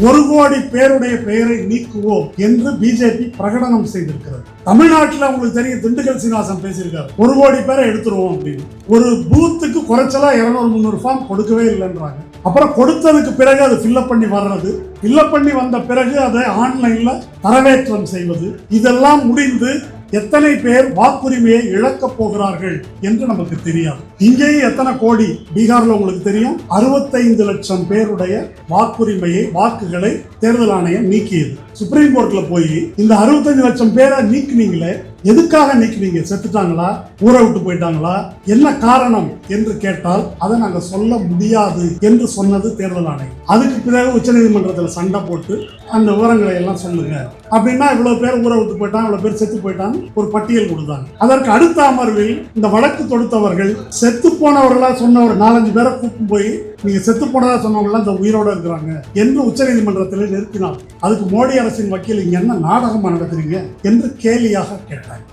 ஒரு கோடி பேருடைய பெயரை நீக்குவோம் என்று பிஜேபி பிரகடனம் செய்திருக்கிறது. தமிழ்நாட்டில் உங்களுக்கு தெரியும் திண்டுக்கல் சீனிவாசன் பேசியிருக்காரு. ஒரு கோடி பேரை எடுத்துருவோம் அப்படின்னு. ஒரு பூத்துக்கு குறைச்சலா இருநூறு முந்நூறு ஃபார்ம் கொடுக்கவே இல்லைன்றாங்க. அப்புறம் கொடுத்ததுக்கு பிறகு அது ஃபில்லப் பண்ணி வர்றது. ஃபில்லப் பண்ணி வந்த பிறகு அதை ஆன்லைன்ல தரவேற்றம் செய்வது. இதெல்லாம் முடிந்து எத்தனை பேர் வாக்குரிமையை இழக்கப் போகிறார்கள் என்று நமக்கு தெரியாது. இங்கேயே எத்தனை கோடி பீகார்ல உங்களுக்கு தெரியும்? அறுபத்தைந்து லட்சம் பேருடைய வாக்குரிமையை வாக்குகளை தேர்தல் ஆணையம் நீக்கியது. சுப்ரீம் கோர்ட்ல போய் இந்த அறுபத்தஞ்சு லட்சம் பேரை நீக்கினீங்களே எதுக்காக நீக்கினீங்க? செத்துட்டாங்களா? ஊரை விட்டு போயிட்டாங்களா? என்ன காரணம் என்று கேட்டால் அதை நாங்க சொல்ல முடியாது என்று சொன்னது தேர்தல் ஆணையம். அதுக்கு பிறகு உச்சநீதிமன்றத்தில் சண்டை போட்டு அந்த விவரங்களை எல்லாம் சொல்லுங்க. அப்படின்னா இவ்வளவு பேர் ஊரை விட்டு போயிட்டாங்க இவ்வளவு பேர் செத்து போயிட்டாங்க. ஒரு பட்டியல் கொடுத்தாங்க அதற்கு அடுத்த அமர்வில் இந்த வழக்கு தொடுத்தவர்கள் செத்து போனவர்களா சொன்ன ஒரு நாலஞ்சு பேரை கூப்பிட்டு போய் நீங்க செத்து போனதா சொன்னவங்க இந்த உயிரோட இருக்கிறாங்க என்று உச்சநீதிமன்றத்தில் நிறுத்தினார். அதுக்கு மோடி அரசின் வக்கீல் இங்க என்ன நாடகமா நடத்துறீங்க? என்று கேலியாக கேட்டார்.